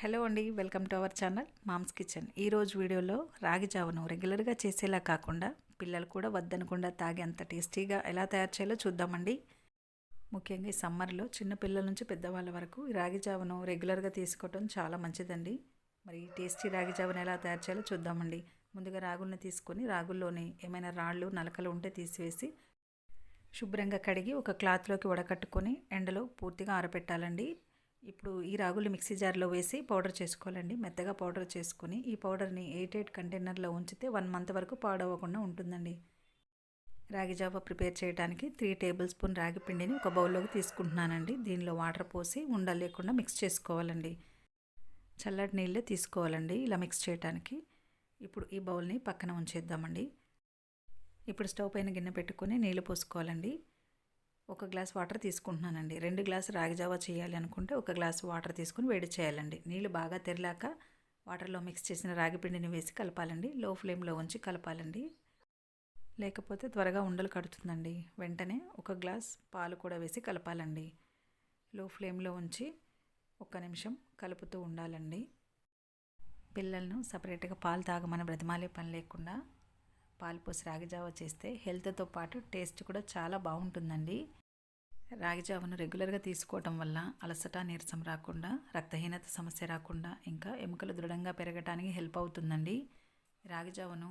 Hello అండి welcome to our channel Mom's Kitchen. ఈరోజు వీడియోలో రాగి జావను రెగ్యులర్గా చేసేలా కాకుండా పిల్లలు కూడా వద్దనకుండా తాగే అంత టేస్టీగా ఎలా తయారు చేయాలో చూద్దామండి. ముఖ్యంగా ఈ సమ్మర్లో చిన్నపిల్లల నుంచి పెద్దవాళ్ళ వరకు రాగి జావను రెగ్యులర్గా తీసుకోవటం చాలా మంచిదండి. మరి టేస్టీ రాగి జావను ఎలా తయారు చేయాలో చూద్దామండి. ముందుగా రాగుల్ని తీసుకొని రాగుల్లోని ఏమైనా రాళ్ళు నలకలు ఉంటే తీసివేసి శుభ్రంగా కడిగి ఒక క్లాత్లోకి వడకట్టుకొని ఎండలో పూర్తిగా ఆరబెట్టాలండి ఇప్పుడు ఈ రాగులు మిక్సీ జార్లో వేసి పౌడర్ చేసుకోవాలండి. మెత్తగా పౌడర్ చేసుకొని ఈ పౌడర్ని ఎయిట్ ఎయిట్ కంటైనర్లో ఉంచితే వన్ మంత్ వరకు పాడవకుండా ఉంటుందండి. రాగి జావ ప్రిపేర్ చేయడానికి త్రీ టేబుల్ స్పూన్ రాగి పిండిని ఒక బౌల్లోకి తీసుకుంటున్నానండి. దీనిలో వాటర్ పోసి ఉండలు లేకుండా మిక్స్ చేసుకోవాలండి. చల్లటి నీళ్ళే తీసుకోవాలండి ఇలా మిక్స్ చేయడానికి ఇప్పుడు ఈ బౌల్ని పక్కన ఉంచేద్దామండి. ఇప్పుడు స్టవ్ పైన గిన్నె పెట్టుకొని నీళ్ళు పోసుకోవాలండి. ఒక గ్లాస్ వాటర్ తీసుకుంటున్నానండి. రెండు గ్లాసు రాగి జావా చేయాలి అనుకుంటే ఒక గ్లాస్ వాటర్ తీసుకుని వేడి చేయాలండి. నీళ్ళు బాగా తెరిలాక వాటర్లో మిక్స్ చేసిన రాగి పిండిని వేసి కలపాలండి. లో ఫ్లేమ్లో ఉంచి కలపాలండి. లేకపోతే త్వరగా ఉండలు కడుతుందండి. వెంటనే ఒక గ్లాస్ పాలు కూడా వేసి కలపాలండి. లో ఫ్లేమ్లో ఉంచి ఒక్క నిమిషం కలుపుతూ ఉండాలండి. పిల్లలను సపరేట్గా పాలు తాగమని బ్రతిమాలే పని లేకుండా పాలు పోసి రాగి జావ చేస్తే హెల్త్తో పాటు టేస్ట్ కూడా చాలా బాగుంటుందండి. రాగి జావను రెగ్యులర్గా తీసుకోవటం వల్ల అలసట నీరసం రాకుండా రక్తహీనత సమస్య రాకుండా ఇంకా ఎముకలు దృఢంగా పెరగటానికి హెల్ప్ అవుతుందండి. రాగి జావను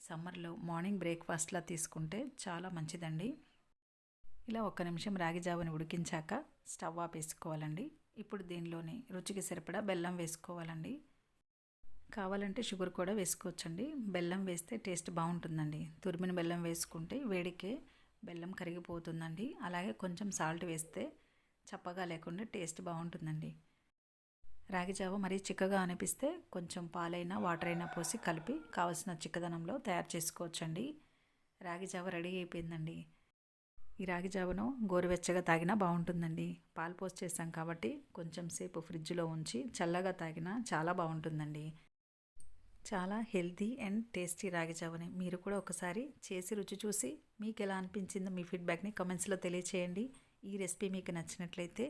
సమ్మర్లో మార్నింగ్ బ్రేక్ఫాస్ట్లా తీసుకుంటే చాలా మంచిదండి. ఇలా ఒక్క నిమిషం రాగి జావని ఉడికించాక స్టవ్ ఆపేసుకోవాలండి. ఇప్పుడు దీనిలోని రుచికి సరిపడా బెల్లం వేసుకోవాలండి. కావాలంటే షుగర్ కూడా వేసుకోవచ్చండి. బెల్లం వేస్తే టేస్ట్ బాగుంటుందండి. తురిమిన బెల్లం వేసుకుంటే వేడికే బెల్లం కరిగిపోతుందండి. అలాగే కొంచెం సాల్ట్ వేస్తే చప్పగా లేకుండా టేస్ట్ బాగుంటుందండి. రాగి జావ మరీ చిక్కగా అనిపిస్తే కొంచెం పాలైనా వాటర్ అయినా పోసి కలిపి కావలసిన చిక్కదనంలో తయారు చేసుకోవచ్చండి. రాగి జావ రెడీ అయిపోయిందండి. ఈ రాగి జావను గోరువెచ్చగా తాగినా బాగుంటుందండి. పాలు పోసి చేస్తాం కాబట్టి కొంచెం సేపు ఫ్రిడ్జ్లో ఉంచి చల్లగా తాగినా చాలా బాగుంటుందండి. చాలా హెల్తీ అండ్ టేస్టీ రాగి జావని మీరు కూడా ఒకసారి చేసి రుచి చూసి మీకు ఎలా అనిపించిందో మీ ఫీడ్బ్యాక్ని కమెంట్స్లో తెలియచేయండి. ఈ రెసిపీ మీకు నచ్చినట్లయితే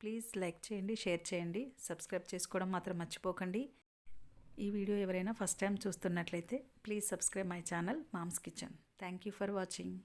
ప్లీజ్ లైక్ చేయండి షేర్ చేయండి సబ్స్క్రైబ్ చేసుకోవడం మాత్రం మర్చిపోకండి. ఈ వీడియో ఎవరైనా ఫస్ట్ టైం చూస్తున్నట్లయితే please subscribe my channel Mom's Kitchen. Thank you for watching.